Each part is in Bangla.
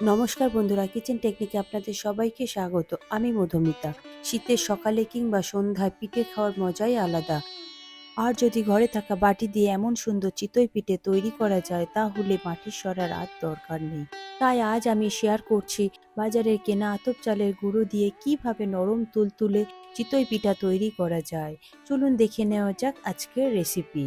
নমস্কার বন্ধুরা কিচেন টেকনিকে আপনাদের সবাইকে স্বাগত। আমি মধুমিতা। শীতের সকালে কিংবা সন্ধ্যায় পিঠে খাওয়ার মজাই আলাদা। আর যদি ঘরে থাকা বাটি দিয়ে এমন সুন্দর চিতই পিঠে তৈরি করা যায়, তাহলে মাটির সরার আর দরকার নেই। তাই আজ আমি শেয়ার করছি বাজারের কেনা আতপ চালের গুঁড়ো দিয়ে কীভাবে নরম তুলতুলে চিতই পিঠা তৈরি করা যায়। চলুন দেখে নেওয়া যাক আজকের রেসিপি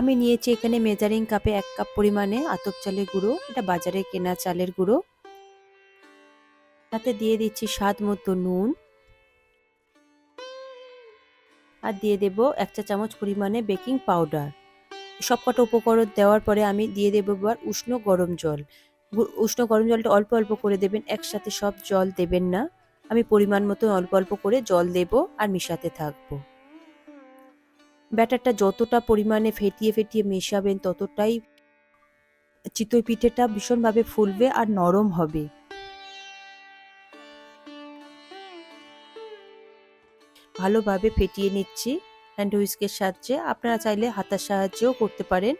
আমি নিয়েছি এখানে মেজারিং কাপে এক কাপ পরিমাণে আতপ চালের গুঁড়ো, এটা বাজারে কেনা চালের গুঁড়ো। তাতে দিয়ে দিচ্ছি স্বাদ মতো নুন। আর দিয়ে দেব এক চা চামচ পরিমাণে বেকিং পাউডার সবকটা উপকরণ দেওয়ার পরে আমি দিয়ে দেবো এবার উষ্ণ গরম জল। উষ্ণ গরম জলটা অল্প অল্প করে দেবেন, একসাথে সব জল দেবেন না। আমি পরিমাণ মতো অল্প অল্প করে জল দেব আর মিশাতে থাকব। ব্যাটারটা যতটা পরিমাণে ফেটিয়ে ফেটিয়ে মেশাবেন ততটাই চিতই পিঠেটা ভীষণভাবে ফুলবে আর নরম হবে। ভালোভাবে ফেটিয়ে নিচ্ছি হ্যান্ড হুইস্কের সাহায্যে। আপনারা চাইলে হাতার সাহায্যেও করতে পারেন।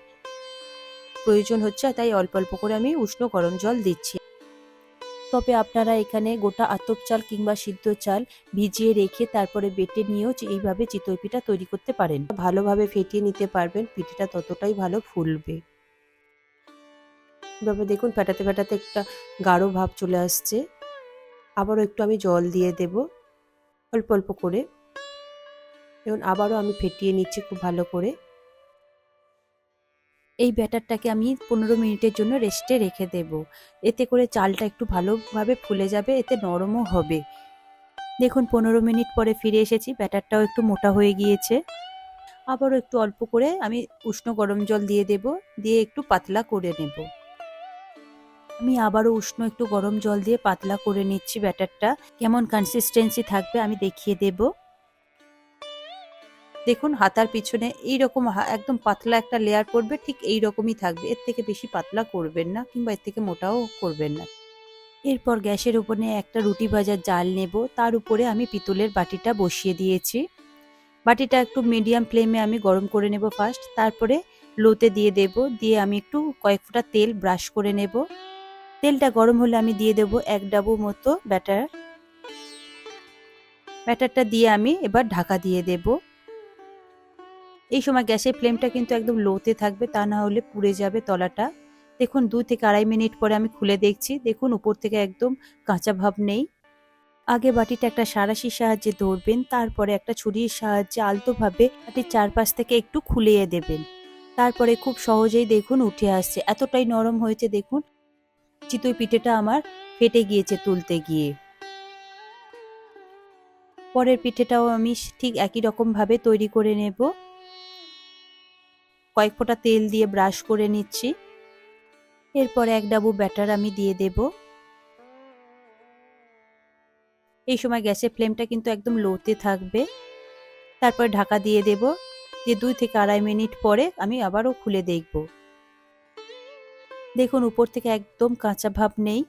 প্রয়োজন হচ্ছে তাই অল্প অল্প করে আমি উষ্ণ গরম জল দিচ্ছি। তবে আপনারা এখানে গোটা আতপ চাল কিংবা সিদ্ধ চাল ভিজিয়ে রেখে তারপরে বেটে নিয়েও এইভাবে চিতই পিঠা তৈরি করতে পারেন। ভালোভাবে ফেটিয়ে নিতে পারবেন, পিঠেটা ততটাই ভালো ফুলবে। এভাবে দেখুন ফেটাতে ফেটাতে একটা গাঢ় ভাব চলে আসছে। আবারও একটু আমি জল দিয়ে দেব, অল্প অল্প করে। এবং আবারও আমি ফেটিয়ে নিচ্ছি খুব ভালো করে। এই ব্যাটারটাকে আমি পনেরো মিনিটের জন্য রেস্টে রেখে দেব। এতে করে চালটা একটু ভালোভাবে ফুলে যাবে, এতে নরমও হবে। দেখুন, পনেরো মিনিট পরে ফিরে এসেছি, ব্যাটারটাও একটু মোটা হয়ে গিয়েছে। আবারও একটু অল্প করে আমি উষ্ণ গরম জল দিয়ে দেব, দিয়ে একটু পাতলা করে নেব। আমি আবারও উষ্ণ একটু গরম জল দিয়ে পাতলা করে নিচ্ছি ব্যাটারটা। কেমন কনসিস্টেন্সি থাকবে আমি দেখিয়ে দেবো। দেখুন, হাতার পিছনে এই এইরকম একদম পাতলা একটা লেয়ার পড়বে, ঠিক এই রকমই থাকবে। এর থেকে বেশি পাতলা করবেন না, কিংবা এর থেকে মোটাও করবেন না। এরপর গ্যাসের উপরে একটা রুটি ভাজার জাল নেব। তার উপরে আমি পিতলের বাটিটা বসিয়ে দিয়েছি। বাটিটা একটু মিডিয়াম ফ্লেমে আমি গরম করে নেব ফার্স্ট তারপরে লোতে দিয়ে দেব। দিয়ে আমি একটু কয়েক ফোঁটা তেল ব্রাশ করে নেব। তেলটা গরম হলে আমি দিয়ে দেব এক ডাবু মতো ব্যাটার ব্যাটারটা দিয়ে আমি এবার ঢাকা দিয়ে দেবো। এই সময় গ্যাসের ফ্লেমটা কিন্তু একদম লোতে থাকবে, তা না হলে পুড়ে যাবে তলাটা। দেখুন দু থেকে আড়াই মিনিট পরে আমি খুলে দেখছি। দেখুন, উপর থেকে একদম কাঁচা ভাব নেই। আগে বাটিটা একটা সারাশির সাহায্যে ধরবেন, তারপরে একটা ছুরির সাহায্যে আলতোভাবে বাটির চারপাশ থেকে একটু খুলিয়ে দেবেন। তারপরে খুব সহজেই দেখুন, উঠে আসছে। এতটাই নরম হয়েছে, দেখুন। চিতই পিঠেটা আমার ফেটে গিয়েছে তুলতে গিয়ে। পরের পিঠেটাও আমি ঠিক একই রকম ভাবে তৈরি করে নেব। কয়েক ফোঁটা তেল দিয়ে ব্রাশ করে নিচ্ছি। এরপর এক ডাবু ব্যাটার আমি দিয়ে দেব। এই সময় গ্যাসের ফ্লেমটা কিন্তু একদম লোতে থাকবে। তারপর ঢাকা দিয়ে দেব। যে দুই থেকে আড়াই মিনিট পরে আমি আবারও খুলে দেখব। দেখুন, উপর থেকে একদম কাঁচা ভাব নেই।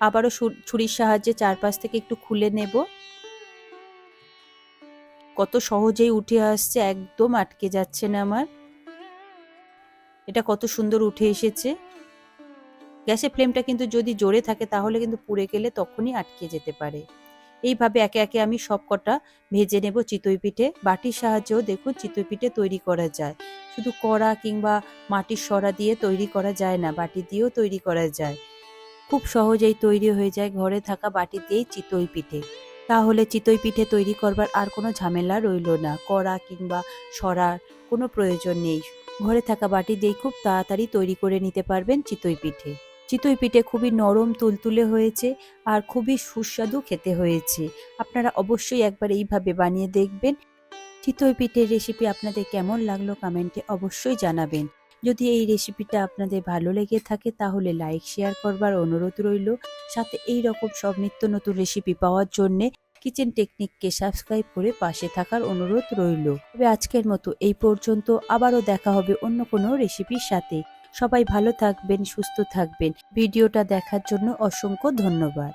আবারও ছুরির সাহায্যে চারপাশ থেকে একটু খুলে নেব। কত সহজেই উঠে আসছে, একদম আটকে যাচ্ছে না আমার। এটা কত সুন্দর উঠে এসেছে। গ্যাসের ফ্লেমটা কিন্তু যদি জোরে থাকে, তাহলে কিন্তু পুড়ে গেলে তখনই আটকে যেতে পারে। এইভাবে একে একে আমি সব কটা ভেজে নেব চিতই পিঠে। বাটির সাহায্যেও দেখুন চিতই পিঠে তৈরি করা যায়। শুধু কড়া কিংবা মাটির সরা দিয়ে তৈরি করা যায় না, বাটি দিয়েও তৈরি করা যায়। খুব সহজেই তৈরি হয়ে যায় ঘরে থাকা বাটি দিয়েই চিতই পিঠে। তাহলে চিতই পিঠে তৈরি করবার আর কোনো ঝামেলা রইল না। কড়া কিংবা সরার কোনো প্রয়োজন নেই। ঘরে থাকা বাটি দিয়েই খুব তাড়াতাড়ি তৈরি করে নিতে পারবেন চিতই পিঠে। চিতই পিঠে খুবই নরম, তুলতুলে হয়েছে আর খুবই সুস্বাদু খেতে হয়েছে। আপনারা অবশ্যই একবার এইভাবে বানিয়ে দেখবেন। চিতই পিঠের রেসিপি আপনাদের কেমন লাগল কমেন্টে অবশ্যই জানাবেন। যদি এই রেসিপিটা আপনাদের ভালো লেগে থাকে, তাহলে লাইক শেয়ার করবার অনুরোধ রইল। সাথে এই রকম সব নিত্য নতুন রেসিপি পাওয়ার জন্যে কিচেন টেকনিককে সাবস্ক্রাইব করে পাশে থাকার অনুরোধ রইল। তবে আজকের মতো এই পর্যন্ত। আবারও দেখা হবে অন্য কোনো রেসিপির সাথে। সবাই ভালো থাকবেন, সুস্থ থাকবেন। ভিডিওটা দেখার জন্য অসংখ্য ধন্যবাদ।